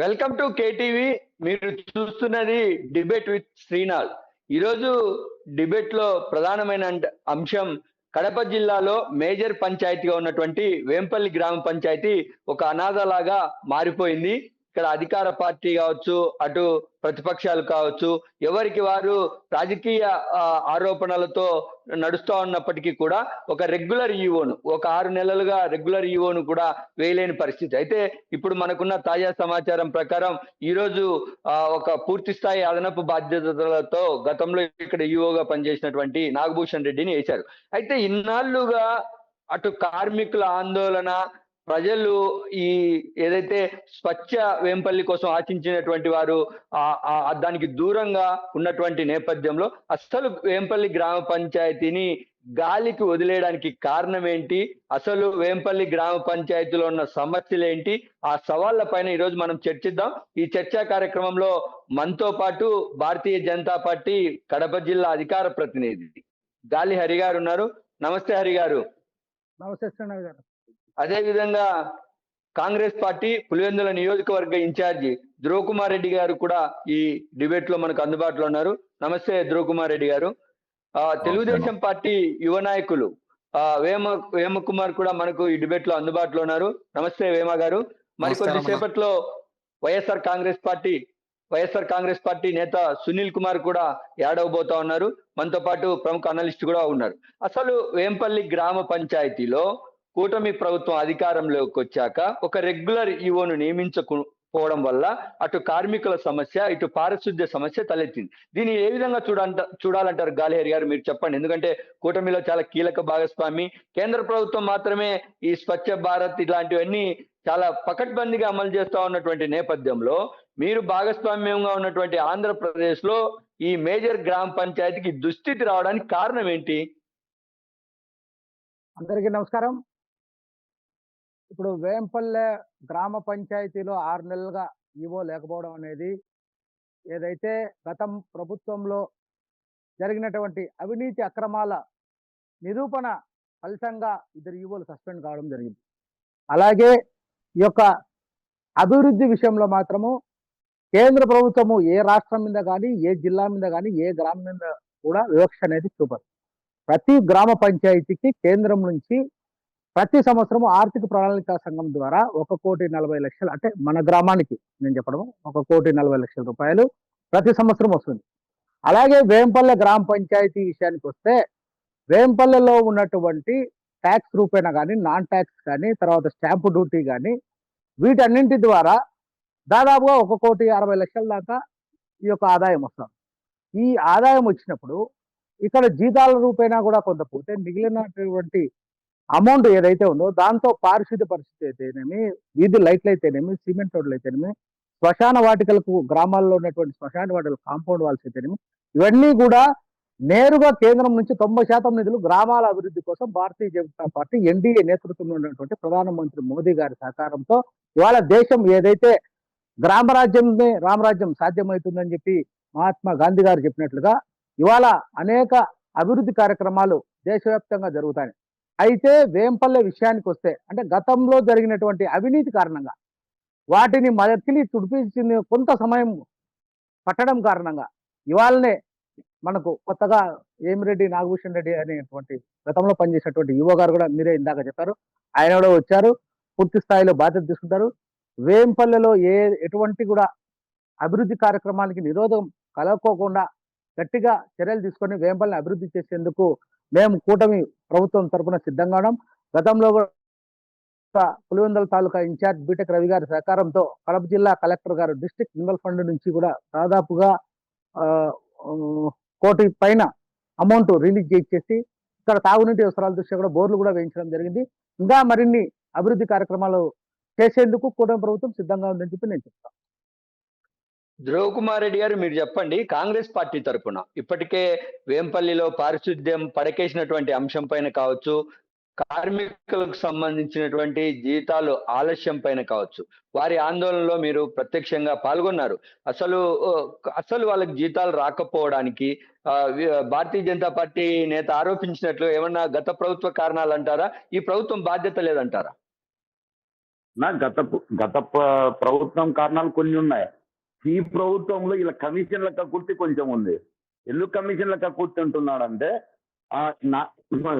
Welcome to KTV. మీరు చూస్తున్నది debate with Srinath. ఈరోజు డిబేట్లో ప్రధానమైన అంశం కడప జిల్లాలో మేజర్ పంచాయతీగా ఉన్నటువంటి వేంపల్లి గ్రామ పంచాయతీ ఒక అనాథలాగా మారిపోయింది. ఇక్కడ అధికార పార్టీ కావచ్చు అటు ప్రతిపక్షాలు కావచ్చు ఎవరికి వారు రాజకీయ ఆరోపణలతో నడుస్తూ ఉన్నప్పటికీ కూడా ఒక రెగ్యులర్ ఈవోను ఒక ఆరు నెలలుగా రెగ్యులర్ ఈవోను కూడా వేయలేని పరిస్థితి. అయితే ఇప్పుడు మనకున్న తాజా సమాచారం ప్రకారం ఈ రోజు ఆ, ఒక పూర్తి స్థాయి అదనపు బాధ్యతలతో గతంలో ఇక్కడ ఈవోగా పనిచేసినటువంటి నాగభూషణ్ రెడ్డిని వేశారు. అయితే ఇన్నాళ్ళుగా అటు కార్మికుల ఆందోళన ప్రజలు ఈ ఏదైతే స్వచ్ఛ వేంపల్లి కోసం ఆశించినటువంటి వారు ఆ- దానికి దూరంగా ఉన్నటువంటి నేపథ్యంలో అస్సలు వేంపల్లి గ్రామ పంచాయతీని గాలికి వదిలేయడానికి కారణం ఏంటి? అసలు వేంపల్లి గ్రామ పంచాయతీలో ఉన్న సమస్యలు ఏంటి? ఆ సవాళ్ళ పైన ఈరోజు మనం చర్చిద్దాం. ఈ చర్చా కార్యక్రమంలో మనతో పాటు భారతీయ జనతా పార్టీ కడప జిల్లా అధికార ప్రతినిధి గాలి హరి గారు ఉన్నారు. నమస్తే హరి గారు నమస్తే గారు. అదే విధంగా కాంగ్రెస్ పార్టీ పులివెందుల నియోజకవర్గ ఇన్ఛార్జి ధ్రువ్ కుమార్ రెడ్డి గారు కూడా ఈ డిబేట్లో మనకు అందుబాటులో ఉన్నారు. నమస్తే ధ్రువ్ కుమార్ రెడ్డి గారు. ఆ, తెలుగుదేశం పార్టీ యువ నాయకులు ఆ, వేమ వేమ కుమార్ కూడా మనకు ఈ డిబేట్లో అందుబాటులో ఉన్నారు. నమస్తే వేమ గారు. మరి. కొద్దిసేపట్లో YSR Congress party YSR Congress party నేత సునీల్ కుమార్ కూడా యాడ్ అవబోతా ఉన్నారు. మనతో పాటు ప్రముఖ అనలిస్ట్ కూడా ఉన్నారు. అసలు వేంపల్లి గ్రామ పంచాయతీలో కూటమి ప్రభుత్వం అధికారంలోకి వచ్చాక ఒక రెగ్యులర్ ఈవోను నియమించకపోవడం వల్ల అటు కార్మికుల సమస్య ఇటు పారిశుద్ధ్య సమస్య తలెత్తింది. దీన్ని ఏ విధంగా చూడంట చూడాలంటారు గాలిహరి గారు? మీరు చెప్పండి. ఎందుకంటే కూటమిలో చాలా కీలక భాగస్వామి. కేంద్ర ప్రభుత్వం మాత్రమే ఈ స్వచ్ఛ భారత్ ఇలాంటివన్నీ చాలా పకడ్బందీగా అమలు చేస్తా ఉన్నటువంటి నేపథ్యంలో మీరు భాగస్వామ్యంగా ఉన్నటువంటి ఆంధ్రప్రదేశ్లో ఈ మేజర్ గ్రామ పంచాయతీకి దుస్థితి రావడానికి కారణం ఏంటి? అందరికీ నమస్కారం. ఇప్పుడు వేంపల్లె గ్రామ పంచాయతీలో ఆరు నెలలుగా ఈవో లేకపోవడం అనేది ఏదైతే గతం ప్రభుత్వంలో జరిగినటువంటి అవినీతి అక్రమాల నిరూపణ ఫలితంగా ఇద్దరు ఈవోలు సస్పెండ్ కావడం జరిగింది. అలాగే ఈ యొక్క అభివృద్ధి విషయంలో మాత్రము కేంద్ర ప్రభుత్వము ఏ రాష్ట్రం మీద కానీ ఏ జిల్లా మీద కానీ ఏ గ్రామం మీద కూడా వివక్ష అనేది చూపదు. ప్రతి గ్రామ పంచాయతీకి కేంద్రం నుంచి ప్రతి సంవత్సరం ఆర్థిక ప్రణాళిక సంఘం ద్వారా ఒక కోటి నలభై లక్షలు అంటే మన గ్రామానికి నేను చెప్పడం ఒక కోటి నలభై లక్షల రూపాయలు ప్రతి సంవత్సరం వస్తుంది. అలాగే వేంపల్లె గ్రామ పంచాయతీ విషయానికి వస్తే వేంపల్లెలో ఉన్నటువంటి ట్యాక్స్ రూపేణా కానీ నాన్ ట్యాక్స్ కానీ తర్వాత స్టాంపు డ్యూటీ కానీ వీటన్నింటి ద్వారా దాదాపుగా ఒక కోటి అరవై లక్షల దాకా ఈ యొక్క ఆదాయం వస్తుంది. ఈ ఆదాయం వచ్చినప్పుడు ఇక్కడ జీతాల రూపేణా కూడా కొంత పోతే మిగిలినటువంటి అమౌంట్ ఏదైతే ఉందో దాంతో పారిశుద్ధ్య పరిస్థితి అయితేనేమి వీధి లైట్లు అయితేనేమి సిమెంట్ రోడ్లు అయితేనేమి శ్మశాన వాటికలకు గ్రామాల్లో ఉన్నటువంటి శ్మశాన వాటికలు కాంపౌండ్ వాల్స్ అయితేనేమి ఇవన్నీ కూడా నేరుగా కేంద్రం నుంచి తొంభై శాతం నిధులు గ్రామాల అభివృద్ధి కోసం భారతీయ జనతా పార్టీ ఎన్డీఏ నేతృత్వంలో ఉన్నటువంటి ప్రధానమంత్రి మోదీ గారి సహకారంతో ఇవాళ దేశం ఏదైతే గ్రామరాజ్యంనే రామరాజ్యం సాధ్యమవుతుందని చెప్పి మహాత్మా గాంధీ గారు చెప్పినట్లుగా ఇవాళ అనేక అభివృద్ధి కార్యక్రమాలు దేశవ్యాప్తంగా జరుగుతాయి. అయితే వేంపల్లె విషయానికి వస్తే అంటే గతంలో జరిగినటువంటి అవినీతి కారణంగా వాటిని మరతిని తుడిపించిన కొంత సమయం పట్టడం కారణంగా ఇవాళనే మనకు కొత్తగా ఏమిరెడ్డి నాగభూషణ్ రెడ్డి అనేటువంటి గతంలో పనిచేసినటువంటి యువ గారు కూడా మీరే ఇందాక చెప్పారు. ఆయన కూడా వచ్చారు పూర్తి స్థాయిలో బాధ్యత తీసుకుంటారు. వేంపల్లెలో ఏ ఎటువంటి కూడా అభివృద్ధి కార్యక్రమానికి నిరోధం కలగకోకుండా గట్టిగా చర్యలు తీసుకొని వేంపల్లిని అభివృద్ధి చేసేందుకు మేము కూటమి ప్రభుత్వం తరపున సిద్ధంగా ఉన్నాం. గతంలో కూడా పులివెందుల తాలూకా ఇన్ఛార్జ్ బీటెక్ రవి గారి సహకారంతో కడప జిల్లా కలెక్టర్ గారు డిస్ట్రిక్ట్ మినరల్ ఫండ్ నుంచి కూడా దాదాపుగా కోటి పైన అమౌంట్ రిలీజ్ చేసి ఇక్కడ తాగునీటి అవసరాల దృష్ట్యా కూడా బోర్లు కూడా వేయించడం జరిగింది. ఇంకా మరిన్ని అభివృద్ధి కార్యక్రమాలు చేసేందుకు కూటమి ప్రభుత్వం సిద్ధంగా ఉందని చెప్పి నేను చెప్తాను ధ్రువ కుమార్ రెడ్డి గారు మీరు చెప్పండి కాంగ్రెస్ పార్టీ తరఫున ఇప్పటికే వేంపల్లిలో పారిశుద్ధ్యం పడకేసినటువంటి అంశం పైన కావచ్చు కార్మికులకు సంబంధించినటువంటి జీతాలు ఆలస్యం పైన కావచ్చు వారి ఆందోళనలో మీరు ప్రత్యక్షంగా పాల్గొన్నారు. అసలు అసలు వాళ్ళకి జీతాలు రాకపోవడానికి భారతీయ జనతా పార్టీ నేత ఆరోపించినట్లు ఏమన్నా గత ప్రభుత్వ కారణాలు అంటారా? ఈ ప్రభుత్వం బాధ్యత లేదంటారా? నా గత గత ప్రభుత్వం కారణాలు కొన్ని ఉన్నాయి. ఈ ప్రభుత్వంలో ఇలా కమిషన్ల కక్కుర్తి కొంచెం ఉంది. ఎందుకు కమిషన్ల కక్కుర్తి అంటున్నాడంటే ఆ నా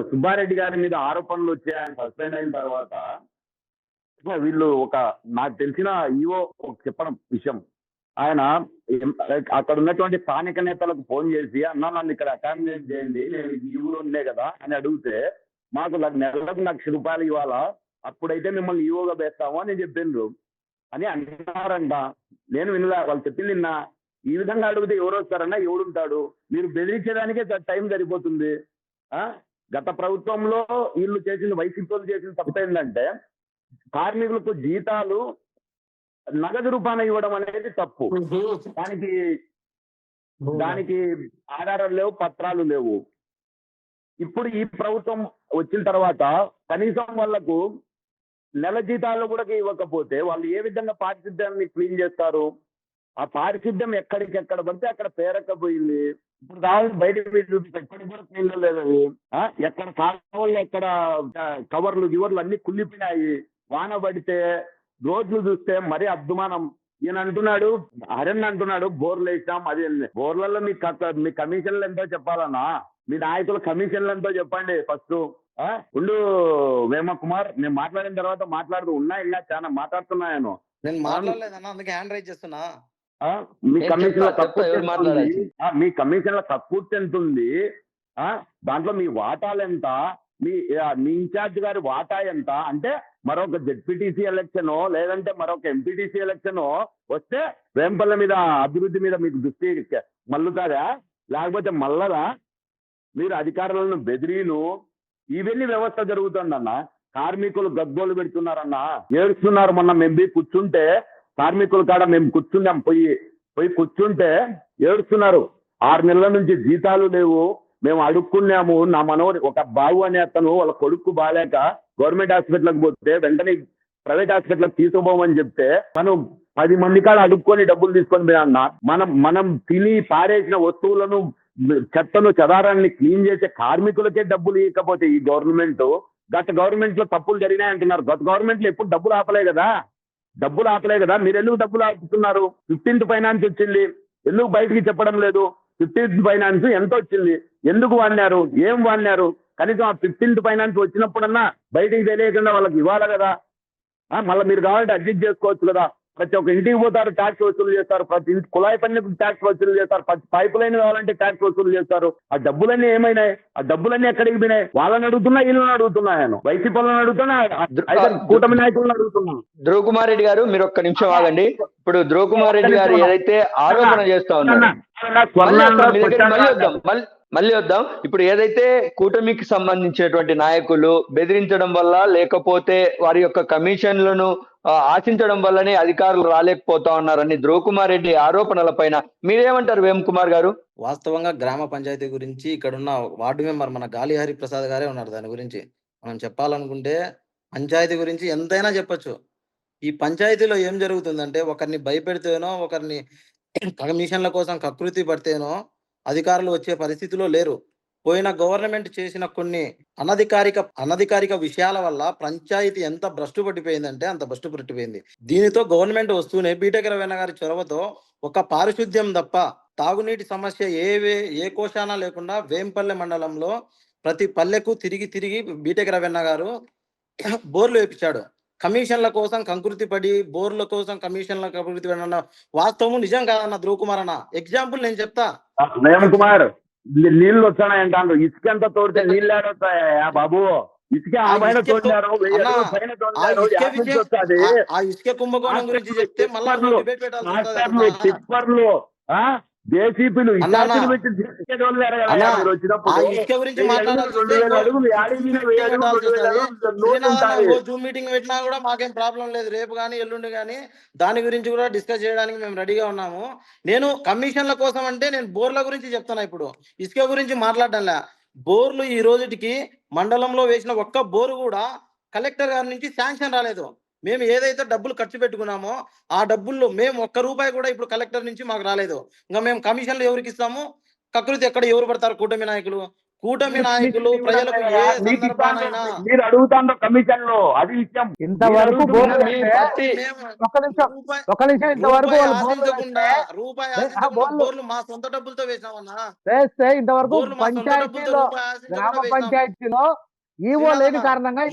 సుబ్బారెడ్డి గారి మీద ఆరోపణలు వచ్చాయని ఆయన సస్పెండ్ అయిన తర్వాత వీళ్ళు ఒక నాకు తెలిసిన ఈవో చెప్పడం విషయం. ఆయన అక్కడ ఉన్నటువంటి స్థానిక నేతలకు ఫోన్ చేసి అన్న నన్ను ఇక్కడ అకామిడేట్ చేయండి నేను ఈ ఊరు ఉండే కదా అని అడిగితే మాకు ల- నెలకు లక్ష రూపాయలు ఇవ్వాలా? అప్పుడైతే మిమ్మల్ని ఈవోగా వేస్తాము అని చెప్పిండ్రు. అని అంటున్నారంట నేను వినలే వాళ్ళు చెప్పింది నిన్న ఈ విధంగా అడిగితే ఎవరు వస్తారన్నా ఎవడు ఉంటాడు? మీరు బెదిరించడానికే ట- సరిపోతుంది. ఆ? గత ప్రభుత్వంలో వీళ్ళు చేసిన వైసీపీ చేసిన తప్పు ఏంటంటే కార్మికులకు జీతాలు నగదు రూపాన ఇవ్వడం అనేది తప్పు. దానికి దానికి ఆధారాలు లేవు పత్రాలు లేవు. ఇప్పుడు ఈ ప్రభుత్వం వచ్చిన తర్వాత కనీసం వాళ్ళకు నెల జీతాలు కూడా ఇవ్వకపోతే వాళ్ళు ఏ విధంగా పారిశుద్ధ్యాన్ని క్లీన్ చేస్తారు? ఆ పారిశుద్ధ్యం ఎక్కడికి ఎక్కడ పడితే అక్కడ పేరకపోయింది. ఇప్పుడు కావాలి బయటకు చూపిస్తే ఎక్కడికి కూడా క్లీన్ లేదు అది ఎక్కడ కావాలి ఎక్కడ కవర్లు గివర్లు అన్ని కుళ్ళిపోయినాయి. వాన పడితే రోడ్లు చూస్తే మరీ అద్దుమానం. ఈయన అంటున్నాడు హరణ్ అంటున్నాడు బోర్లు వేసాం అది బోర్లలో మీ మీ కమిషన్లు ఎంతో చెప్పాలన్నా? మీ నాయకుల కమిషన్లు ఎంతో చెప్పండి ఫస్ట్. ఉండు వేమ కుమార్ నేను మాట్లాడిన తర్వాత మాట్లాడుతూ ఉన్నా ఇలా చాలా మాట్లాడుతున్నాను నేను. మాట్లాడలేదన్న అందుకే హ్యాండ్ రైజ్ చేస్తున్నా. ఆ, మీ ఏం కమిషన్ల చెప్తా, తక్కువ? మీ కమిషన్ల తక్కువ ఎంత ఉంది ఆ, దాంట్లో మీ వాటాలు ఎంత మీ మీ ఇన్ఛార్జ్ గారి వాటా ఎంత? అంటే మరొక జెడ్పీటీసీ ఎలక్షన్ లేదంటే మరొక ఎంపీటీసీ ఎలక్షన్ వస్తే వేంపల్ల మీద అభివృద్ధి మీద మీకు దృష్టి మల్లుతారా లేకపోతే మల్లరా మీరు అధికారులను బెదిరీలు ఇవన్నీ వ్యవస్థ జరుగుతుందన్న. కార్మికులు గగ్గోలు పెడుతున్నారన్న. ఏడుస్తున్నారు మొన్న మేము కూర్చుంటే కార్మికుల కాడ మేము కూర్చున్నాం పోయి పోయి కూర్చుంటే ఏడుస్తున్నారు. ఆరు నెలల నుంచి జీతాలు లేవు. మేము అడుక్కున్నాము. నా మనవరి ఒక బావు అనే అతను వాళ్ళ కొడుకు బాగాలేక గవర్నమెంట్ హాస్పిటల్కి పోతే వెంటనే ప్రైవేట్ హాస్పిటల్కి తీసుకుపోమని చెప్తే మనం పది మంది కాడ అడుక్కొని డబ్బులు తీసుకొని పోయన్నా మనం మనం తిని పారేసిన వస్తువులను చెత్తను చెదారాన్ని క్లీన్ చేసే కార్మికులకే డబ్బులు ఇవ్వకపోతే ఈ గవర్నమెంట్ గత గవర్నమెంట్లో తప్పులు జరిగినాయి అంటున్నారు. గత గవర్నమెంట్లో ఎప్పుడు డబ్బులు ఆపలే కదా? డబ్బులు ఆపలే కదా? మీరు ఎందుకు డబ్బులు ఆపుతున్నారు? ఫిఫ్టీన్త్ ఫైనాన్స్ వచ్చింది. ఎందుకు బయటికి చెప్పడం లేదు? ఫిఫ్టీన్త్ ఫైనాన్స్ ఎంత వచ్చింది? ఎందుకు వాడినారు? ఏం వాడినారు? కనీసం ఆ ఫిఫ్టీన్త్ ఫైనాన్స్ వచ్చినప్పుడన్నా బయటికి తెలియకుండా వాళ్ళకి ఇవ్వాలి కదా? ఆ, మళ్ళీ మీరు కావాలంటే అడ్జస్ట్ చేసుకోవచ్చు కదా. ప్రతి ఒక్క ఇంటికి పోతారు ట్యాక్స్ వసూలు చేస్తారు ప్రతి కుళాయి పన్నుకు ట్యాక్స్ వసూలు చేస్తారు ప్రతి పైప్ లైన్ కావాలంటే ట్యాక్స్ వసూలు చేస్తారు. ఆ డబ్బులన్నీ ఏమైనాయి? ఆ డబ్బులన్నీ ఎక్కడికి పోయినాయి? వాళ్ళని అడుగుతున్నా వీళ్ళని అడుగుతున్నా నేను. వైసీపీ వాళ్ళని అడుగుతున్నా కూటమి నాయకులను అడుగుతున్నా. ధ్రువ్ కుమార్ రెడ్డి గారు మీరు ఒక్క నిమిషం ఆగండి. ఇప్పుడు ధ్రువ్ కుమార్ రెడ్డి గారు ఏదైతే ఆరోపణ చేస్తా ఉన్నారు మళ్ళీ మళ్ళీ వద్దాం. ఇప్పుడు ఏదైతే కూటమికి సంబంధించినటువంటి నాయకులు బెదిరించడం వల్ల లేకపోతే వారి యొక్క కమిషన్లను ఆశించడం వల్లనే అధికారులు రాలేకపోతా ఉన్నారని ధ్రువ్ కుమార్ రెడ్డి ఆరోపణల పైన మీరేమంటారు వేమకుమార్ గారు? వాస్తవంగా గ్రామ పంచాయతీ గురించి ఇక్కడ ఉన్న వార్డు మెంబర్ మన గాలి హరి ప్రసాద్ గారే ఉన్నారు దాని గురించి. మనం చెప్పాలనుకుంటే పంచాయతీ గురించి ఎంతైనా చెప్పొచ్చు. ఈ పంచాయతీలో ఏం జరుగుతుందంటే ఒకరిని భయపెడితేనో ఒకరిని కమిషన్ల కోసం కకృతి పడితేనో అధికారులు వచ్చే పరిస్థితిలో లేరు. పోయిన గవర్నమెంట్ చేసిన కొన్ని అనధికారిక అనధికారిక విషయాల వల్ల పంచాయతీ ఎంత భ్రష్టు పట్టిపోయిందంటే అంత భ్రష్టు పట్టిపోయింది. దీనితో గవర్నమెంట్ వస్తూనే బీటెక్ రవీణ గారి చొరవతో ఒక పారిశుద్ధ్యం తప్ప తాగునీటి సమస్య ఏ వే- ఏ కోశానా లేకుండా వేంపల్లె మండలంలో ప్రతి పల్లెకు తిరిగి తిరిగి బీటెక్ రవీణ గారు బోర్లు వేపించాడు. కమిషన్ల కోసం కంకృతి పడి బోర్ల కోసం కమిషన్ల కంకృతి పడి వాస్తవం నిజం కాదన్న ధ్రువ్ కుమార్ అన్న. ఎగ్జాంపుల్ నేను చెప్తా. కుమార్. నీ- నీళ్ళు వచ్చాయంటాను ఇసుక ఎంత తోడితే నీళ్ళు ఆడొస్తాయా బాబు? ఇసుక ఆ పైన తోడినారు. వస్తుంది. టిప్పర్లు, జేసీపీలు జూమ్ మీటింగ్ పెట్టినా కూడా మాకేం ప్రాబ్లం లేదు. రేపు కానీ ఎల్లుండి కానీ దాని గురించి కూడా డిస్కస్ చేయడానికి మేము రెడీగా ఉన్నాము. నేను కమిషన్ల కోసం అంటే నేను బోర్ల గురించి చెప్తున్నా ఇప్పుడు. ఇసుక గురించి మాట్లాడడంలే. బోర్లు ఈ రోజుటికి మండలంలో వేసిన ఒక్క బోరు కూడా కలెక్టర్ గారి నుంచి శాంక్షన్ రాలేదు. మేము ఏదైతే డబ్బులు ఖర్చు పెట్టుకున్నామో ఆ డబ్బుల్లో మేము ఒక్క రూపాయి కూడా ఇప్పుడు కలెక్టర్ నుంచి మాకు రాలేదు. ఇంకా మేము కమిషన్లు ఎవరికి ఇస్తాము? కకృతి ఎక్కడ ఎవరు పడతారు? కూటమి నాయకులు. కూటమి నాయకులు ప్రజలకు ఏ మీకు సందర్భానైనా మీరు అడుగుతాండ్రు కమిషన్లో అది ఇంతవరకు నిమిషం ఆశించకుండా రూపాయి బోర్లు- మా సొంత డబ్బులతో వేసినామన్నా. వేస్తే ఇంతవరకు పంచాయతీలో గ్రామ. పంచాయతీలో ఈవో లేని కారణంగా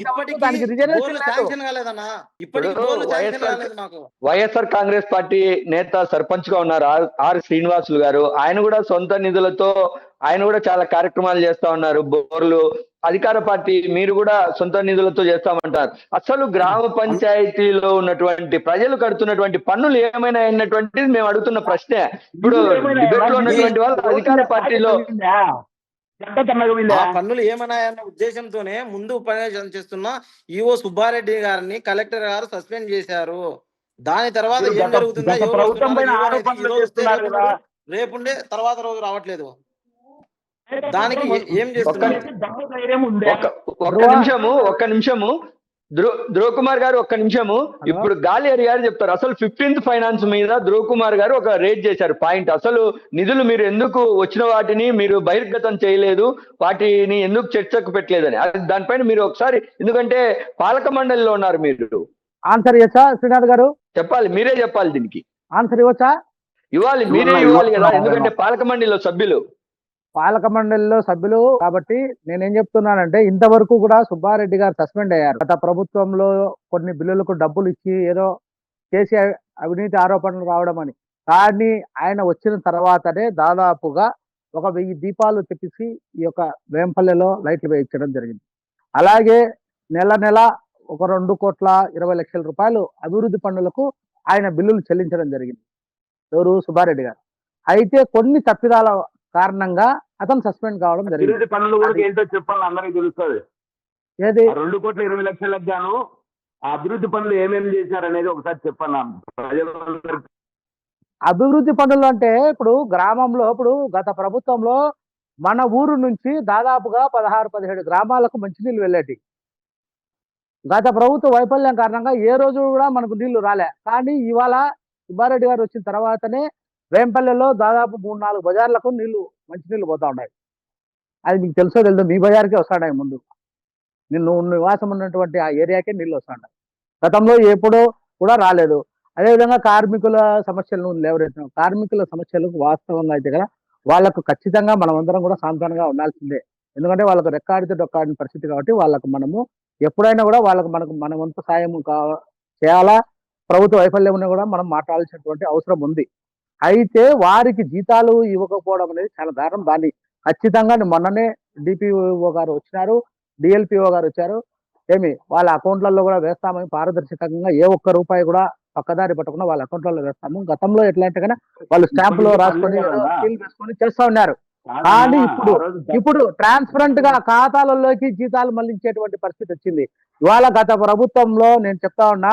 వైఎస్ఆర్ కాంగ్రెస్ పార్టీ నేత సర్పంచ్గా ఉన్నారు ఆర్ ఆర్ శ్రీనివాసులు గారు. ఆయన కూడా సొంత నిధులతో ఆయన కూడా చాలా కార్యక్రమాలు చేస్తా ఉన్నారు బోర్లు. అధికార పార్టీ మీరు కూడా సొంత నిధులతో చేస్తామంటారు. అసలు గ్రామ పంచాయతీలో ఉన్నటువంటి ప్రజలు కడుతున్నటువంటి పన్నులు ఏమైనా అన్నటువంటిది మేము అడుగుతున్న ప్రశ్నే. ఇప్పుడు డిబేట్లో ఉన్నటువంటి వాళ్ళు అధికార పార్టీలో పన్నులు ఏమన్నాయన్న ఉద్దేశంతోనే ముందు ఉపన్యాసం చేస్తున్న ఈఓ సుబ్బారెడ్డి గారిని కలెక్టర్ గారు సస్పెండ్ చేశారు. దాని తర్వాత ఏం గత- జరుగుతుందో రేపుండే తర్వాత రోజు రావట్లేదు. దానికి ఏ- చేస్తున్నారు? ఒక్క నిమిషము ఒక్క నిమిషము. ధ్రువ్ ధ్రువ్ కుమార్ గారు ఒక్క నిమిషము. ఇప్పుడు గాలి హరి గారు చెప్తారు. అసలు ఫిఫ్టీన్త్ ఫైనాన్స్ మీద ధ్రువ్ కుమార్ గారు ఒక రేట్ చేశారు. పాయింట్ అసలు నిధులు మీరు ఎందుకు వచ్చిన వాటిని మీరు బహిర్గతం చేయలేదు? వాటిని ఎందుకు చర్చకు పెట్టలేదని? దానిపైన మీరు ఒకసారి ఎందుకంటే పాలక మండలిలో ఉన్నారు మీరు. ఆన్సర్ ఇవ్వచ్చా శ్రీనాథ్ గారు? చెప్పాలి. మీరే చెప్పాలి దీనికి. ఆన్సర్ ఇవ్వచ్చా? ఇవ్వాలి. మీరే ఇవ్వాలి. కదా. ఎందుకంటే పాలక మండలిలో సభ్యులు. పాలక మండలిలో సభ్యులు కాబట్టి నేనేం చెప్తున్నానంటే ఇంతవరకు కూడా సుబ్బారెడ్డి గారు సస్పెండ్ అయ్యారు. గత ప్రభుత్వంలో కొన్ని బిల్లులకు డబ్బులు ఇచ్చి ఏదో చేసి అవినీతి ఆరోపణలు రావడం అని. కానీ ఆయన వచ్చిన తర్వాతనే దాదాపుగా ఒక వెయ్యి దీపాలు తెప్పించి ఈ యొక్క వేంపల్లెలో లైట్లు వేయించడం జరిగింది. అలాగే నెల నెల ఒక రెండు కోట్ల ఇరవై లక్షల రూపాయలు అభివృద్ధి పనులకు ఆయన బిల్లులు చెల్లించడం జరిగింది. ఎవరు? సుబ్బారెడ్డి గారు. అయితే కొన్ని తప్పిదాల కారణంగా అతను సస్పెండ్ కావడం జరిగింది. అభివృద్ధి పనులు కూడా ఏంటో చెప్పాలి అందరికీ తెలుస్తుంది. ఏది? రెండు కోట్ల ఇరవై లక్షలకు గాను అభివృద్ధి పనులు ఏమేమి చేశారనేది ఒకసారి చెప్పన్నా అభివృద్ధి పనులు అంటే ఇప్పుడు గ్రామంలో ఇప్పుడు గత ప్రభుత్వంలో మన ఊరు నుంచి దాదాపుగా పదహారు పదిహేడు గ్రామాలకు మంచినీళ్ళు వెళ్ళేటి. గత ప్రభుత్వ వైఫల్యం కారణంగా ఏ రోజు కూడా మనకు నీళ్ళు రాలే. కానీ ఇవాళ సుబ్బారెడ్డి గారు వచ్చిన తర్వాతనే రేంపల్లెలో దాదాపు మూడు నాలుగు బజార్లకు నీళ్ళు మంచినీళ్ళు పోతా ఉన్నాయి. అది మీకు తెలుసో తెలుసు మీ బజార్కే వస్తాడాయి ముందు. నిన్ను నివాసం ఉన్నటువంటి ఆ ఏరియాకే నీళ్ళు వస్తాయి గతంలో ఎప్పుడో కూడా రాలేదు. అదేవిధంగా కార్మికుల సమస్యలను లేవరెత్తాం కార్మికుల సమస్యలకు వాస్తవంగా అయితే కదా వాళ్ళకు ఖచ్చితంగా మనం అందరం కూడా సాంతానంగా ఉండాల్సిందే. ఎందుకంటే వాళ్ళకు రెక్కాడితే డొక్కాడిన పరిస్థితి కాబట్టి వాళ్ళకు మనము ఎప్పుడైనా కూడా వాళ్ళకు మనకు మన వంతు సాయం కా చేయాలా? ప్రభుత్వ వైఫల్యం కూడా మనం మాట్లాడాల్సినటువంటి అవసరం ఉంది. అయితే వారికి జీతాలు ఇవ్వకపోవడం అనేది చాలా దారుణం. దాన్ని ఖచ్చితంగా మొన్ననే డిపిఓ గారు వచ్చినారు డిఎల్పిఓ గారు వచ్చారు. ఏమి వాళ్ళ అకౌంట్లలో కూడా వేస్తామని పారదర్శకంగా ఏ ఒక్క రూపాయి కూడా పక్కదారి పట్టకుండా వాళ్ళ అకౌంట్లలో వేస్తాము. గతంలో ఎట్లా అంటే కన్నా వాళ్ళు స్టాంపులో రాసుకొని వేసుకొని చేస్తా ఉన్నారు. కానీ ఇప్పుడు ఇప్పుడు ట్రాన్స్పరెంట్గా ఖాతాలలోకి జీతాలు మళ్ళించేటువంటి పరిస్థితి వచ్చింది. ఇవాళ గత ప్రభుత్వంలో నేను చెప్తా ఉన్నా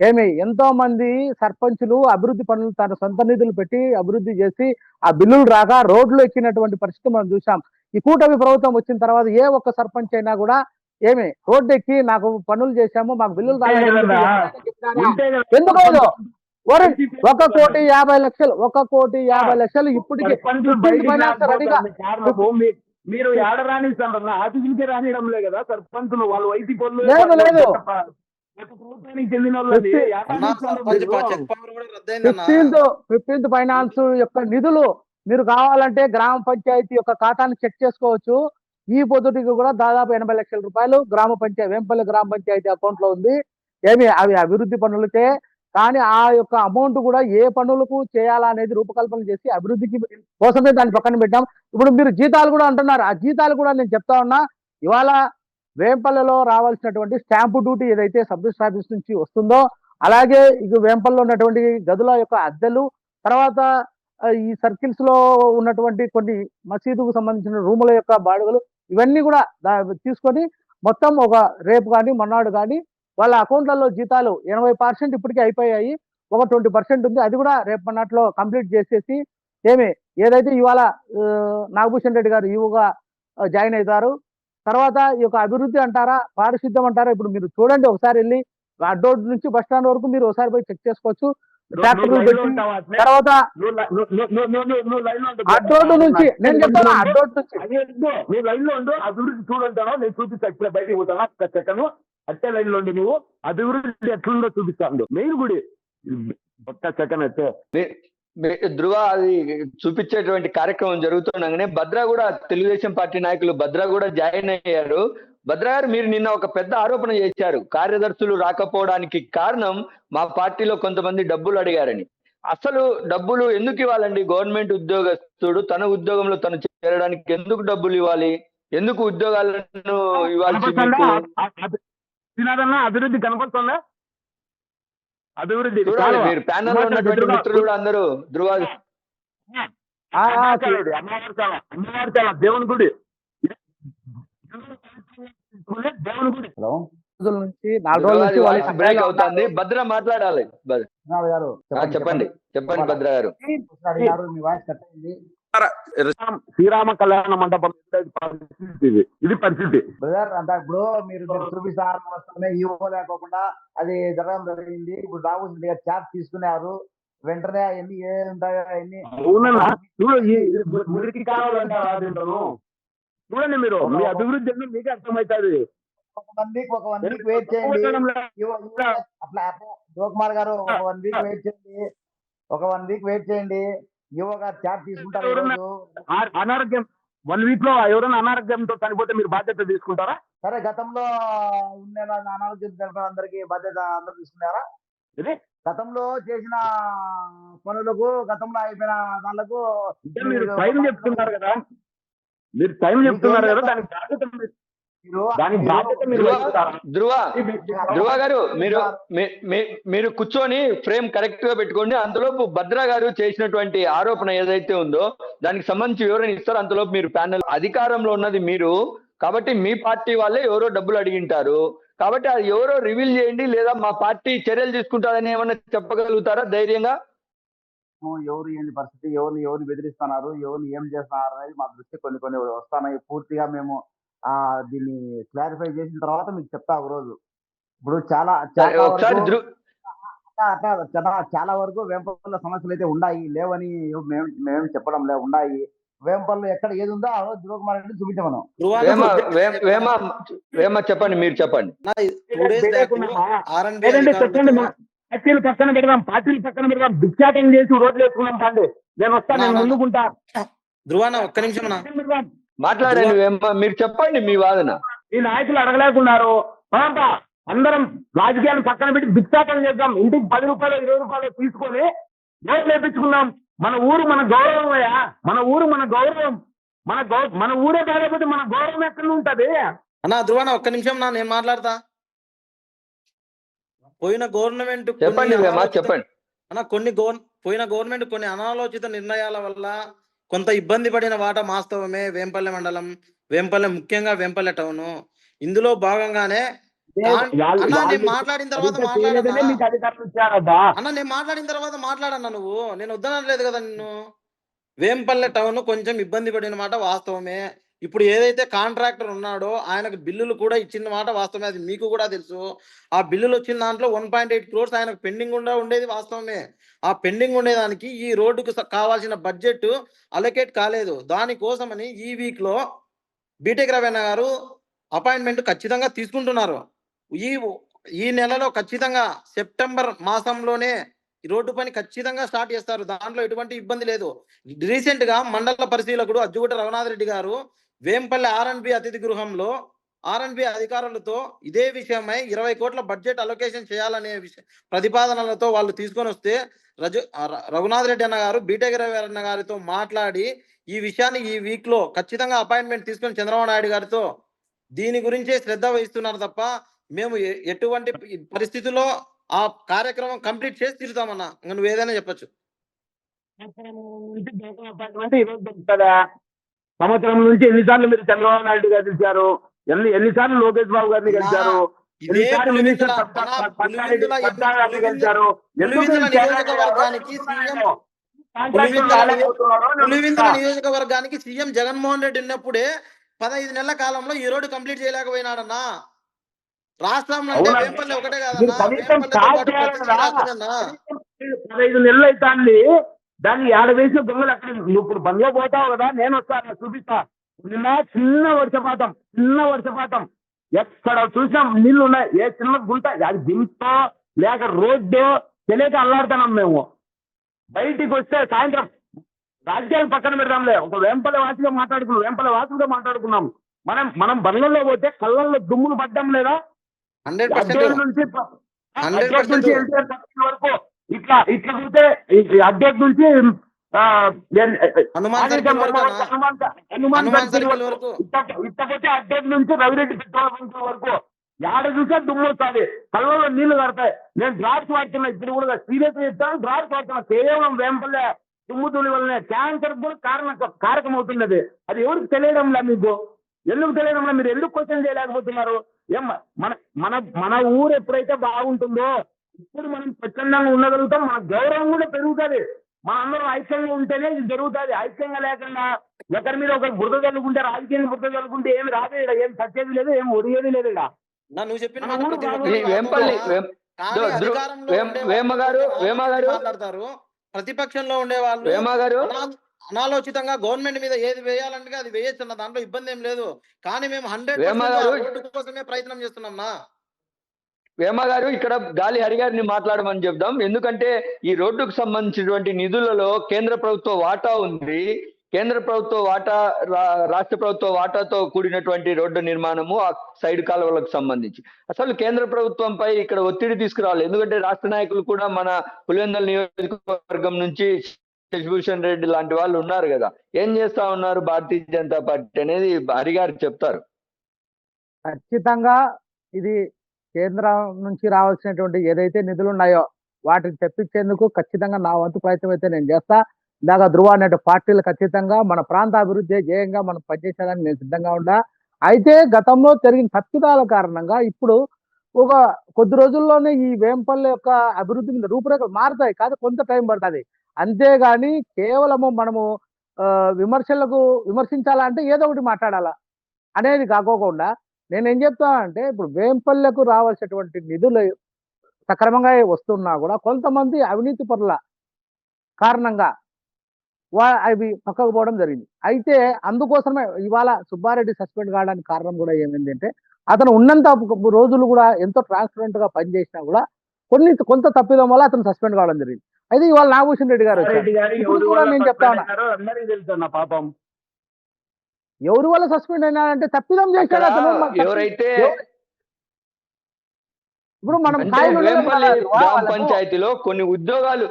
ఏమి ఎంతో మంది సర్పంచులు అభివృద్ధి పనులు తన సొంత నిధులు పెట్టి అభివృద్ధి చేసి ఆ బిల్లులు రాక రోడ్లు ఎక్కినటువంటి పరిస్థితి మనం చూసాం ఈ కూటమి ప్రభుత్వం వచ్చిన తర్వాత ఏ ఒక్క సర్పంచ్ అయినా కూడా ఏమి రోడ్డు ఎక్కి నాకు పనులు చేశాము మాకు బిల్లులు? ఎందుకు లేదు? ఒక కోటి యాభై లక్షలు ఒక కోటి యాభై లక్షలు ఇప్పటికి మీరు ఏడ రాణిస్తారన్న ఆఫీసులకే రానియడం లే కదా సర్పంచులు వాళ్ళు వైసీ పనులు లేదు, లేదు. ఫిఫ్టీన్త్ ఫైనాన్స్ యొక్క నిధులు మీరు కావాలంటే గ్రామ పంచాయతీ యొక్క ఖాతాను చెక్ చేసుకోవచ్చు. ఈ పొద్దుటికి కూడా దాదాపు ఎనభై లక్షల రూపాయలు గ్రామ పంచాయతీ వేంపల్లి గ్రామ పంచాయతీ అకౌంట్లో ఉంది. ఏమి అవి అభివృద్ధి పనులకే. కానీ ఆ యొక్క అమౌంట్ కూడా ఏ పనులకు చేయాలా అనేది రూపకల్పన చేసి అభివృద్ధికి కోసమే దాన్ని పక్కన పెట్టాం. ఇప్పుడు మీరు జీతాలు కూడా అంటున్నారు. ఆ జీతాలు కూడా నేను చెప్తా ఉన్నా. ఇవాళ వేంపల్లిలో రావాల్సినటువంటి స్టాంపు డ్యూటీ ఏదైతే సబ్ ఆఫీస్ నుంచి వస్తుందో అలాగే ఇక వేంపల్లో ఉన్నటువంటి గదుల యొక్క అద్దెలు తర్వాత ఈ సర్కిల్స్లో ఉన్నటువంటి కొన్ని మసీదుకు సంబంధించిన రూముల యొక్క బాడుగలు ఇవన్నీ కూడా దా- తీసుకొని మొత్తం ఒక రేపు కానీ మొన్నాడు కానీ వాళ్ళ అకౌంట్లలో జీతాలు ఎనభై పర్సెంట్ ఇప్పటికే అయిపోయాయి ఒక ట్వంటీ పర్సెంట్ ఉంది. అది కూడా రేపు మొన్నట్లో కంప్లీట్ చేసేసి ఏమి ఏదైతే ఇవాళ నాగభూషణ్ రెడ్డి గారు ఈవుగా జాయిన్ అవుతారు తర్వాత ఈ యొక్క అభివృద్ధి అంటారా పారిశుద్ధ్యం అంటారా ఇప్పుడు మీరు చూడండి ఒకసారి వెళ్ళి అడ్డోడ్ నుంచి బస్ స్టాండ్ వరకు మీరు ఒకసారి పోయి చెక్ చేసుకోవచ్చు? తర్వాత లై-. అడ్డోడ్డు నుంచి నేను చెప్తాను అడ్డోడ్డు నుంచి. నువ్వు లైన్లో ఉండు అభివృద్ధి చూడంటాను నేను చూపిస్తా బయటికి పోతాను సెకండ్ అట్టే లైన్లో ఉండి నువ్వు అభివృద్ధి ఎట్లుందో చూపిస్తాను మెయిన్ గుడి ఒక్క సెకండ్ అయితే ధృవ అది చూపించేటువంటి కార్యక్రమం జరుగుతుండగానే భద్ర కూడా తెలుగుదేశం పార్టీ నాయకులు భద్ర కూడా జాయిన్ అయ్యారు. భద్ర గారు మీరు నిన్న ఒక పెద్ద ఆరోపణ చేశారు. కార్యదర్శులు రాకపోవడానికి కారణం మా పార్టీలో కొంతమంది డబ్బులు అడిగారని. అసలు డబ్బులు ఎందుకు ఇవ్వాలండి? గవర్నమెంట్ ఉద్యోగస్తుడు తన ఉద్యోగంలో తను చేరడానికి ఎందుకు డబ్బులు ఇవ్వాలి? ఎందుకు ఉద్యోగాలను ఇవ్వాల్సి శ్రీనాథన్న అభివృద్ధి కనపడుతుందా? అభివృద్ధి చూడాలి మీరు ప్యానల్లో ఉన్నటువంటి మిత్రులు కూడా అందరూ ధృవ ఆ, ఆ, అమ్మవారి అమ్మవారి చాలా అమ్మవారి చాలా దేవుని గుడి. దేవుని గుడి. హలో? రోజుల నుంచి నాలుగు రోజుల నుంచి వాయిస్ వాళ్ళు బ్రేక్ అవుతుంది. భద్ర మాట్లాడాలి. గారు చెప్పండి చెప్పండి భద్ర గారు. మీ వాయిస్ కట్ అయింది. శ్రీరామ- కళ్యాణ మండపం ఇది పరిస్థితి ఇది. ఇది పరిస్థితి. బ్రదర్ అంటే ఇప్పుడు మీరు చూపిస్తారు ఈవో లేకోకుండా అది జరగడం జరిగింది. ఇప్పుడు రాహుల్ గారు తీసుకున్నారు. వెంటనే అవన్నీ ఏ ఉంటాయో అవన్నీ అవునన్నా చూడు ఈ ఈ ము- మురికి కావాలంటే దీంట్లోను చూడండి మీరు మీ అభివృద్ధి అన్ని మీకే అర్థమవుతుంది. ఒక వన్ వీక్ ఒక వన్ వీక్ వెయిట్ చేయండి. అట్లా శివకుమార్ గారు ఒక వన్ వీక్ వెయిట్ చేయండి. ఒక వన్ వీక్ వెయిట్ చేయండి. గారు చార్జ్ తీసుకుంటారు అనారోగ్యం వన్ వీక్లో ఎవరైనా అనారోగ్యంతో చనిపోతే మీరు బాధ్యత తీసుకుంటారా? సరే గతంలో ఉన్న అనారోగ్యం తెలిపిన అందరికి బాధ్యత అందరు తీసుకున్నారా? ఇది గతంలో చేసిన పనులకు గతంలో అయిపోయిన దానికి మీరు టైం చెప్తున్నారు కదా. మీరు టైం చెప్తున్నారు కదా దానికి బాధ్యత బాధ్యత మీరు ధృవ? ధృవ గారు మీరు మీరు కూర్చొని ఫ్రేమ్ కరెక్ట్గా పెట్టుకోండి. అంతలోపు భద్ర గారు చేసినటువంటి ఆరోపణ ఏదైతే ఉందో దానికి సంబంధించి వివరణ ఇస్తారు. అంతలోపు మీరు ప్యానల్ అధికారంలో ఉన్నది మీరు. కాబట్టి మీ పార్టీ వాళ్ళే ఎవరో డబ్బులు అడిగింటారు. కాబట్టి అది ఎవరో రివీల్ చేయండి లేదా మా పార్టీ చర్యలు తీసుకుంటారని ఏమన్నా చెప్పగలుగుతారా ధైర్యంగా? ఎవరు ఏంది పరిస్థితి? ఎవరిని ఎవరిని బెదిరిస్తున్నారు? ఎవరిని ఏం చేస్తున్నారు అనేది మా దృష్టి కొన్ని కొన్ని వస్తున్నాయి పూర్తిగా మేము దీన్ని క్లారిఫై చేసిన తర్వాత మీకు చెప్తా ఒక రోజు. ఇప్పుడు చాలా చాలా చాలా చాలా వరకు వేంపల్లో సమస్యలు అయితే ఉన్నాయి. లేవని మేము మేము చెప్పడం లేవు ఉన్నాయి. వేంపల్లో ఎక్కడ ఏది ఉందో ఆ రోజు ధ్రువకుమార్ రెడ్డి చూపించమను. వేమ వేమ వేమ వేమ చెప్పండి మీరు చెప్పండి. పార్టీలు పక్కన పెడదాం పార్టీలు పక్కన పెడదాం. భిక్షాటం చేసి రోడ్లు వేసుకున్నాం పండి నేను వస్తాను నేను ముందుకుంటా ధ్రువాన ఒక్క నిమిషం నా మాట్లాడండి మీరు చెప్పండి మీ వాదన. ఈ నాయకులు అడగలేకున్నారు. పదంపా అందరం రాజకీయాలను పక్కన పెట్టి భిక్షాటం చేద్దాం. ఇంటికి పది రూపాయలు ఇరవై రూపాయలు తీసుకొని ఓట్లు వేపించుకుందాం మన ఊరు మన గౌరవం అయ్యా. మన ఊరు మన గౌరవం. మన గౌ మన ఊరే కాకపోతే మన గౌరవం ఎక్కడ ఉంటది? అన్నా ధ్రువాన ఒక్క నిమిషం నా నేను మాట్లాడతా? పోయిన గవర్నమెంట్ చెప్పండి చెప్పండి. అన్న కొన్ని గవర్ పోయిన గవర్నమెంట్ కొన్ని అనాలోచిత నిర్ణయాల వల్ల కొంత ఇబ్బంది పడిన వాట వాస్తవమే వేంపల్లె మండలం వేంపల్లె ముఖ్యంగా వేంపల్లె టౌన్. ఇందులో భాగంగానే మాట్లాడిన తర్వాత అన్న నేను మాట్లాడిన తర్వాత మాట్లాడన్నా నువ్వు? నేను వద్దనట్లేదు కదా నిన్ను. వేంపల్లె టౌన్ కొంచెం ఇబ్బంది పడిన మాట వాస్తవమే. ఇప్పుడు ఏదైతే కాంట్రాక్టర్ ఉన్నాడో ఆయనకు బిల్లులు కూడా ఇచ్చిన మాట వాస్తవమే. అది మీకు కూడా తెలుసు. ఆ బిల్లులు వచ్చిన దాంట్లో వన్ పాయింట్ ఎయిట్ క్రోర్స్ ఆయనకు పెండింగ్ ఉండా ఉండేది వాస్తవమే. ఆ పెండింగ్ ఉండేదానికి ఈ రోడ్డుకు స- కావాల్సిన బడ్జెట్ అలొకేట్ కాలేదు. దానికోసమని ఈ వీక్లో బీటెక్ రవీణ గారు అపాయింట్మెంట్ ఖచ్చితంగా తీసుకుంటున్నారు. ఈ ఈ నెలలో ఖచ్చితంగా సెప్టెంబర్ మాసంలోనే ఈ రోడ్డు పని ఖచ్చితంగా స్టార్ట్ చేస్తారు. దాంట్లో ఎటువంటి ఇబ్బంది లేదు. రీసెంట్గా మండల పరిశీలకుడు అజ్జుగుట రఘునాథ్ రెడ్డి గారు వేంపల్లి ఆర్ఎన్బి అతిథి గృహంలో ఆర్ఎన్బి అధికారులతో ఇదే విషయమై ఇరవై కోట్ల బడ్జెట్ అలొకేషన్ చేయాలనే విషయ ప్రతిపాదనలతో వాళ్ళు తీసుకొని వస్తే రజు రఘునాథ్ రెడ్డి అన్న గారు బీటెక్ రవి అన్న గారితో మాట్లాడి ఈ విషయాన్ని ఈ వీక్లో ఖచ్చితంగా అపాయింట్మెంట్ తీసుకొని చంద్రబాబు నాయుడు గారితో దీని గురించే శ్రద్ధ వహిస్తున్నారు తప్ప మేము ఎటువంటి పరిస్థితుల్లో ఆ కార్యక్రమం కంప్లీట్ చేసి తీరుతామన్నా. నువ్వు ఏదైనా చెప్పొచ్చు. సంవత్సరం నుంచి ఎన్నిసార్లు మీరు చంద్రబాబు నాయుడు గారు గెలిచారు ఎన్ని ఎన్నిసార్లు లోకేష్ బాబు గారిని ఎన్నిసార్లు మినిస్టర్ పులివెందుల మీరు నియోజకవర్గానికి సీఎం జగన్మోహన్ రెడ్డి ఉన్నప్పుడే పదహైదు నెలల కాలంలో ఈ రోడ్డు కంప్లీట్ చేయలేకపోయినాడన్నా రాష్ట్రం అంటే అవునా? వేంపల్లి ఒకటే మీరు కాదన్నా కనీసం వేంపల్లితో స్టార్ట్ పాటు చేయాలి ప్రతి కదా? రాష్ట్రమన్నా. పదహైదు నెలలు అవుతాంది దాన్ని ఏడ వేసిన దొంగలు అక్కడ నువ్వు ఇప్పుడు బంగ్లా పోతావు కదా నేను వస్తాను చూపిస్తా నిన్న చిన్న వర్షపాతం చిన్న వర్షపాతం. ఎక్కడ చూసినా నీళ్ళు ఉన్నాయి. ఏ చిన్న గుంట అది దింపో లేక రోడ్డు తెలియక అల్లాడుతున్నాం మేము. బయటికి వస్తే సాయంత్రం రాజకీయాలు పక్కన పెడదాంలే. ఒక వెంపల వాసిగా మాట్లాడుకున్నాం వెంపల వాసుగా మాట్లాడుకున్నాం. మనం మనం బండ్లలో పోతే కళ్ళల్లో దుమ్ములు పడ్డం లేదా? నుంచి వరకు ఇట్లా ఇట్లా చూస్తే అడ్డేరు నుంచి ఆ, ఎన్- హనుమాన్ ఆదిత్య సర్కిల్ వరకు వరకు, అన్న. హనుమాన్ హనుమాన్ హనుమాన్ సర్కిల్ సర్కిల్ వరకు వరకు. ఇట్ట- ఇట్టపోతే అడ్డేరు నుంచి రవిరెడ్డి పెట్రోల్ బంక్ వరకు యాడ చూసా దుమ్ము వస్తుంది కళ్ళలో నీళ్ళు కడతాయి. నేను డ్రాప్స్ వాడుతున్నా. ఇప్పుడు కూడా సీరియస్ చెప్తాను డ్రాప్స్ వాడుతున్నా. కేవలం వేంపల్లె దుమ్ము తులి వల్లనే క్యాన్సర్ కూడా కారణ కారకం అవుతుంది అది అది ఎవరికి తెలియడంలా మీకు? ఎందుకు తెలియడంలా మీరు ఎందుకు క్వశ్చన్ చేయలేకపోతున్నారు? ఏం మన మన మన ఊరు ఎప్పుడైతే బాగుంటుందో ఇప్పుడు మనం స్వచ్ఛందంగా ఉండగలుగుతాం. మన గౌరవం కూడా పెరుగుతుంది. మన అందరం ఐక్యంగా ఉంటేనే ఇది జరుగుతుంది. ఐక్యంగా లేకుండా ఒకరి మీద ఒకరు బురద చల్లుకుంటే రాజకీయంగా బురద చల్లుకుంటే ఏమి రాదు ఇక్కడ ఏం సచ్చేది లేదు ఏం ఒడిగేది లేదు ఇక్కడ నా నువ్వు చెప్పిన ప్రతిపక్షంలో ఉండే వాళ్ళు అనాలోచితంగా గవర్నమెంట్ మీద ఏది వేయాలంటే అది వేయచ్చు అన్న దాంట్లో ఇబ్బంది ఏం లేదు. కానీ మేము హండ్రెడ్ కోసమే ప్రయత్నం చేస్తున్నాం నా వేమ గారు ఇక్కడ గాలి హరిగారిని మాట్లాడమని చెప్దాం. ఎందుకంటే ఈ రోడ్డుకు సంబంధించినటువంటి నిధులలో కేంద్ర ప్రభుత్వ వాటా ఉంది. కేంద్ర ప్రభుత్వ వాటా రా- రాష్ట్ర ప్రభుత్వ వాటాతో కూడినటువంటి రోడ్డు నిర్మాణము ఆ సైడ్ కాలువలకు సంబంధించి. అసలు కేంద్ర ప్రభుత్వంపై ఇక్కడ ఒత్తిడి తీసుకురావాలి. ఎందుకంటే రాష్ట్ర నాయకులు కూడా మన పులివెందల నియోజకవర్గం నుంచి శశిభూషణ్ రెడ్డి లాంటి వాళ్ళు ఉన్నారు కదా. ఏం చేస్తా ఉన్నారు భారతీయ జనతా పార్టీ అనేది హరిగారు చెప్తారు. ఖచ్చితంగా ఇది కేంద్రం నుంచి రావాల్సినటువంటి ఏదైతే నిధులు ఉన్నాయో వాటిని తెప్పించేందుకు ఖచ్చితంగా నా వంతు ప్రయత్నం అయితే నేను చేస్తా. ఇందాక ధృవ అనే పార్టీలు ఖచ్చితంగా మన ప్రాంత అభివృద్ధి ధ్యేయంగా మనం పనిచేసేదానికి నేను సిద్ధంగా ఉండా. అయితే గతంలో జరిగిన తప్పిదాల కారణంగా ఇప్పుడు ఒక కొద్ది రోజుల్లోనే ఈ వేంపల్లి యొక్క అభివృద్ధి మీద రూపురేఖలు మారుతాయి. కాదు కొంత టైం పడుతుంది. అంతేగాని కేవలము మనము విమర్శలకు విమర్శించాలంటే ఏదో ఒకటి మాట్లాడాలా అనేది కాకోకుండా నేను ఏం చెప్తానంటే ఇప్పుడు వేంపల్లెకు రావాల్సినటువంటి నిధులు సక్రమంగా వస్తున్నా కూడా కొంతమంది అవినీతి పరుల కారణంగా వా అవి పక్కకు పోవడం జరిగింది. అయితే అందుకోసమే ఇవాళ సుబ్బారెడ్డి సస్పెండ్ కావడానికి కారణం కూడా ఏమైంది అంటే అతను ఉన్నంత రోజులు కూడా ఎంతో ట్రాన్స్పరెంట్గా పనిచేసినా కూడా కొన్ని కొంత తప్పిదం వల్ల అతను సస్పెండ్ కావడం జరిగింది. అయితే ఇవాళ నాగభూషణ్ రెడ్డి గారు కూడా నేను చెప్తా ఉన్నా. పట్టుబడినారో అందరికీ తెలుసు అన్న పాపం ఎవరి వల్ల సస్పెండ్ అయినారంటే తప్పిదం చేశాడు అతను ఎవరైతే ఎవరు- ఇప్పుడు మనం. పంచాయతీలో కొన్ని ఉద్యోగాలు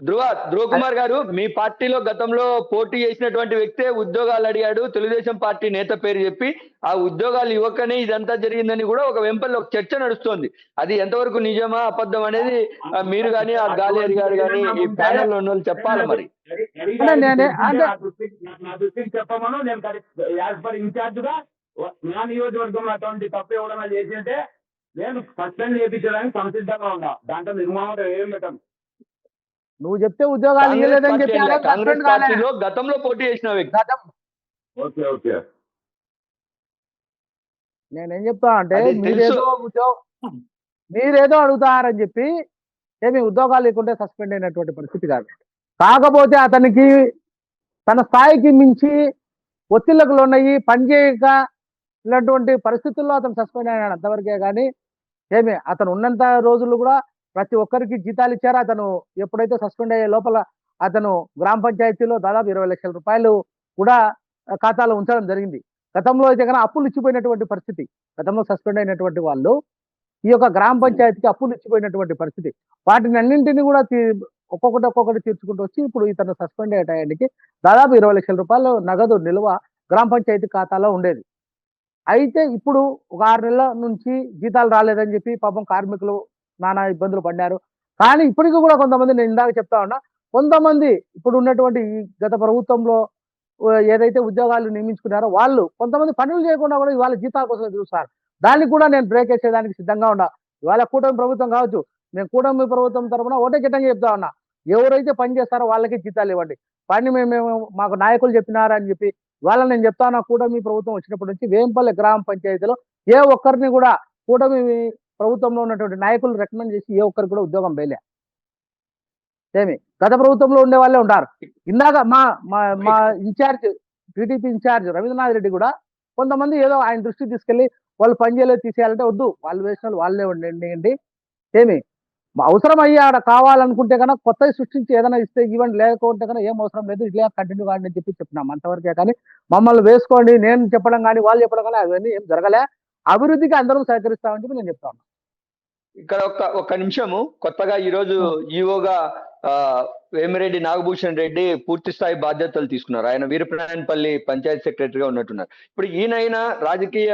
ధ్రువ ధ్రువ కుమార్ గారు మీ పార్టీలో గతంలో పోటీ చేసినటువంటి వ్యక్తే ఉద్యోగాలు అడిగాడు. తెలుగుదేశం పార్టీ నేత పేరు చెప్పి ఆ ఉద్యోగాలు ఇవ్వకనే ఇదంతా జరిగిందని కూడా ఒక వెంపల్లి ఒక చర్చ నడుస్తోంది. అది ఎంతవరకు నిజమా అబద్ధం అనేది మీరు కానీ ఆ గాలి గారు కానీ ఈ ప్యానెల్ ఉన్న వాళ్ళు చెప్పాలి మరి? అంటే నేనే- చెప్పమను యాజ్ పర్ ఇన్ఛార్జ్గా నా నియోజకవర్గంలో అటువంటి తప్పు ఎవడన్నా చేసింటే నేను సస్పెండ్ చేయించడానికి సంసిద్ధంగా ఉన్నా. దాంట్లో నిర్మాణం ఏం పెట్టాను. నువ్వు చెప్తే ఉద్యోగాలు ఇవ్వలేదని చెప్పి కాంగ్రెస్. పార్టీలో గతంలో పోటీ చేసిన వ్యక్తి. గతం. Okay okay. నేనేం చెప్తా అంటే మీరేదో. ఉద్యోగం మీరేదో అడుగుతారని చెప్పి ఏమి ఉద్యోగాలు లేకుంటే సస్పెండ్ అయినటువంటి పరిస్థితి కాదు. కాకపోతే అతనికి తన స్థాయికి మించి ఒత్తిళ్ళకు లోనయ్యి పనిచేయక ఇలాంటి పరిస్థితుల్లో అతను సస్పెండ్ అయినాడు అంతవరకే కానీ ఏమి అతను ఉన్నంత రోజులు కూడా ప్రతి ఒక్కరికి జీతాలు ఇచ్చారు. అతను ఎప్పుడైతే సస్పెండ్ అయ్యే లోపల అతను గ్రామ పంచాయతీలో దాదాపు ఇరవై లక్షల రూపాయలు కూడా ఖాతాలో ఉంచడం జరిగింది. గతంలో అయితే కనుక అప్పులు ఇచ్చిపోయినటువంటి పరిస్థితి. గతంలో సస్పెండ్ అయినటువంటి వాళ్ళు ఈ యొక్క గ్రామ పంచాయతీకి అప్పులు ఇచ్చిపోయినటువంటి పరిస్థితి. వాటిని అన్నింటినీ కూడా ఒక్కొక్కటి ఒక్కొక్కటి తీర్చుకుంటూ వచ్చి ఇప్పుడు ఇతను సస్పెండ్ అయ్యే టయానికి దాదాపు ఇరవై లక్షల రూపాయలు నగదు నిల్వ గ్రామ పంచాయతీ ఖాతాలో ఉండేది. అయితే ఇప్పుడు ఒక ఆరు నెలల నుంచి జీతాలు రాలేదని చెప్పి పాపం కార్మికులు నానా ఇబ్బందులు పడ్డారు. కానీ ఇప్పటికీ కూడా కొంతమంది నేను ఇందాక చెప్తా ఉన్నా కొంతమంది ఇప్పుడు ఉన్నటువంటి ఈ గత ప్రభుత్వంలో ఏదైతే ఉద్యోగాలు నియమించుకున్నారో వాళ్ళు కొంతమంది పనులు చేయకుండా కూడా ఇవాళ జీతాల కోసం చూస్తారు దానికి కూడా నేను బ్రేక్ వేసేదానికి సిద్ధంగా ఉన్నా. ఇవాళ కూటమి ప్రభుత్వం కావచ్చు నేను కూటమి ప్రభుత్వం తరఫున ఒకటే గిట్టంగా చెప్తా ఉన్నా. ఎవరైతే పని చేస్తారో వాళ్ళకి జీతాలు ఇవ్వండి. పని మేము మేము- మాకు నాయకులు చెప్పినారని చెప్పి ఇవాళ నేను చెప్తా ఉన్నా కూటమి ప్రభుత్వం వచ్చినప్పటి నుంచి వేంపల్లి గ్రామ పంచాయతీలో ఏ ఒక్కరిని కూడా కూటమి ప్రభుత్వంలో ఉన్నటువంటి నాయకులు రికమెండ్ చేసి ఏ ఒక్కరు కూడా ఉద్యోగం వేయలే. ఏమి? గత ప్రభుత్వంలో ఉండే వాళ్ళే ఉంటారు. ఇందాక మా మా మా incharge TDP incharge Ravindranath Reddy కూడా కొంతమంది ఏదో ఆయన దృష్టికి తీసుకెళ్ళి వాళ్ళు పనిచేయలేదు తీసేయాలంటే వద్దు. వాళ్ళు వేసిన వాళ్ళు వాళ్ళే ఉండండి. ఏమి? అవసరం అయ్యి ఆడ కావాలనుకుంటే కనుక కొత్తవి సృష్టించి ఏదైనా ఇస్తే ఇవ్వండి. లేకుంటే కనుక ఏం అవసరం లేదు. ఇట్లా కంటిన్యూ కాండి అని చెప్పి చెప్పినాం అంతవరకే. కానీ మమ్మల్ని వేసుకోండి. నేను చెప్పడం కానీ వాళ్ళు చెప్పడం కానీ అవన్నీ ఏం జరగలే. అభివృద్ధికి అందరం సహకరిస్తామని చెప్పి నేను చెప్తాను ఇక్కడ ఒక ఒక నిమిషము. కొత్తగా ఈ రోజు ఈఓగా ఆ, వేమిరెడ్డి నాగభూషణ్ రెడ్డి పూర్తి స్థాయి బాధ్యతలు తీసుకున్నారు. ఆయన వీరప్రాయనపల్లి పంచాయతీ సెక్రటరీగా ఉన్నట్టున్నారు. ఇప్పుడు ఈయనైనా రాజకీయ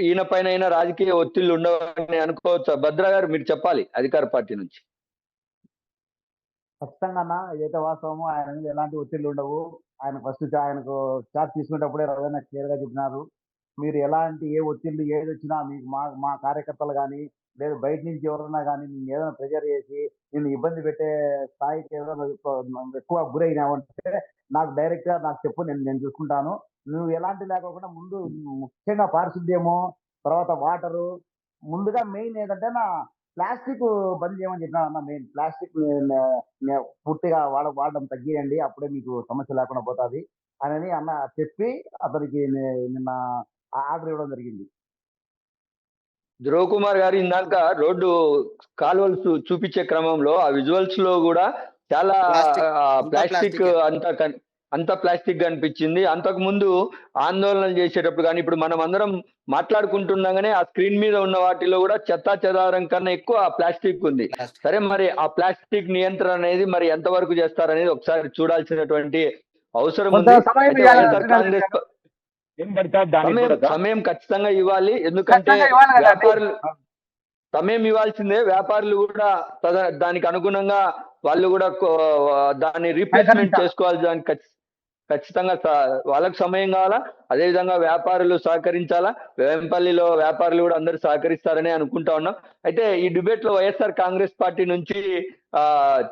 ఈయన పైన అయినా రాజకీయ ఒత్తిళ్ళు ఉండవని అనుకోవచ్చు? భద్ర గారు మీరు చెప్పాలి అధికార పార్టీ నుంచి. ఖచ్చితంగా ఏదైతే వాస్తవమో ఆయన మీద ఎలాంటి ఒత్తిళ్ళు ఉండవు. ఆయన ఫస్ట్ ఆయనకు చార్జ్ తీసుకునేటప్పుడే రవీంద్ర క్లియర్గా చెప్పినారు. మీరు ఎలాంటి ఏ ఒత్తిళ్ళు ఏది వచ్చినా మీకు మా మా కార్యకర్తలు కానీ లేదు బయట నుంచి ఎవరైనా కానీ నేను ఏదైనా ప్రెజర్ చేసి నేను ఇబ్బంది పెట్టే స్థాయికి ఏదైనా ఎక్కువ- ఎక్కువ గురైనావంటే నాకు డైరెక్ట్గా నాకు చెప్పు నేను నేను చూసుకుంటాను. నువ్వు ఎలాంటి లేకోకుండా ముందు ముఖ్యంగా పారిశుద్ధ్యము తర్వాత వాటరు. ముందుగా మెయిన్ ఏంటంటే నా ప్లాస్టిక్ బంద్ చేయమని చెప్పినా అన్న మెయిన్ ప్లాస్టిక్ పూర్తిగా వాడ వాడడం తగ్గియండి అప్పుడే మీకు సమస్య లేకుండా పోతుంది. అని అన్న చెప్పి అతనికి నిన్న ఆర్డర్ ఇవ్వడం జరిగింది. ధ్రువ్ కుమార్ గారు ఇందాక రోడ్డు కాలువలు చూపించే క్రమంలో ఆ విజువల్స్లో కూడా చాలా. ఆ, ప్లాస్టిక్. అంతా అంతా ప్లాస్టిక్ కనిపించింది అంతకు ముందు ఆందోళనలు చేసేటప్పుడు కానీ ఇప్పుడు మనం అందరం మాట్లాడుకుంటుండగానే ఆ స్క్రీన్ మీద ఉన్న వాటిలో కూడా చెత్తా చెదారం కన్నా ఎక్కువ ప్లాస్టిక్ ఉంది. సరే మరి ఆ ప్లాస్టిక్ నియంత్రణ అనేది మరి ఎంత వరకు చేస్తారనేది ఒకసారి చూడాల్సినటువంటి అవసరం ఉంది. కాంగ్రెస్ ఏం దానికి సమయం కూడా సమయం ఖచ్చితంగా ఇవ్వాలి ఎందుకంటే. వ్యాపారులు సమయం ఇవ్వాల్సిందే వ్యాపారులు కూడా తద- దానికి అనుగుణంగా వాళ్ళు కూడా దాన్ని రీప్లేస్మెంట్. చేసుకోవాలి దానికి ఖచ్చితంగా వాళ్ళకు సమయం కావాలా? అదే విధంగా వ్యాపారులు సహకరించాలా? వేంపల్లిలో వ్యాపారులు కూడా అందరూ సహకరిస్తారని అనుకుంటా ఉన్నాం. అయితే ఈ డిబేట్లో వైఎస్ఆర్ కాంగ్రెస్ పార్టీ నుంచి ఆ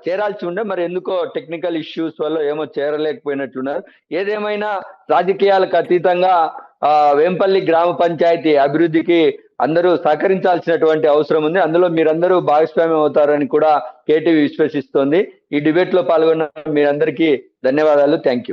చేరాల్సి ఉండే మరి ఎందుకో టెక్నికల్ ఇష్యూస్ వల్ల ఏమో చేరలేకపోయినట్లున్నారు ఏదేమైనా రాజకీయాలకు అతీతంగా ఆ వేంపల్లి గ్రామ పంచాయతీ అభివృద్ధికి అందరూ సహకరించాల్సినటువంటి అవసరం ఉంది. అందులో మీరందరూ భాగస్వామ్యం అవుతారని కూడా కేటీవీ విశ్వసిస్తోంది. ఈ డిబేట్లో పాల్గొన్న మీరందరికీ ధన్యవాదాలు. Thank you.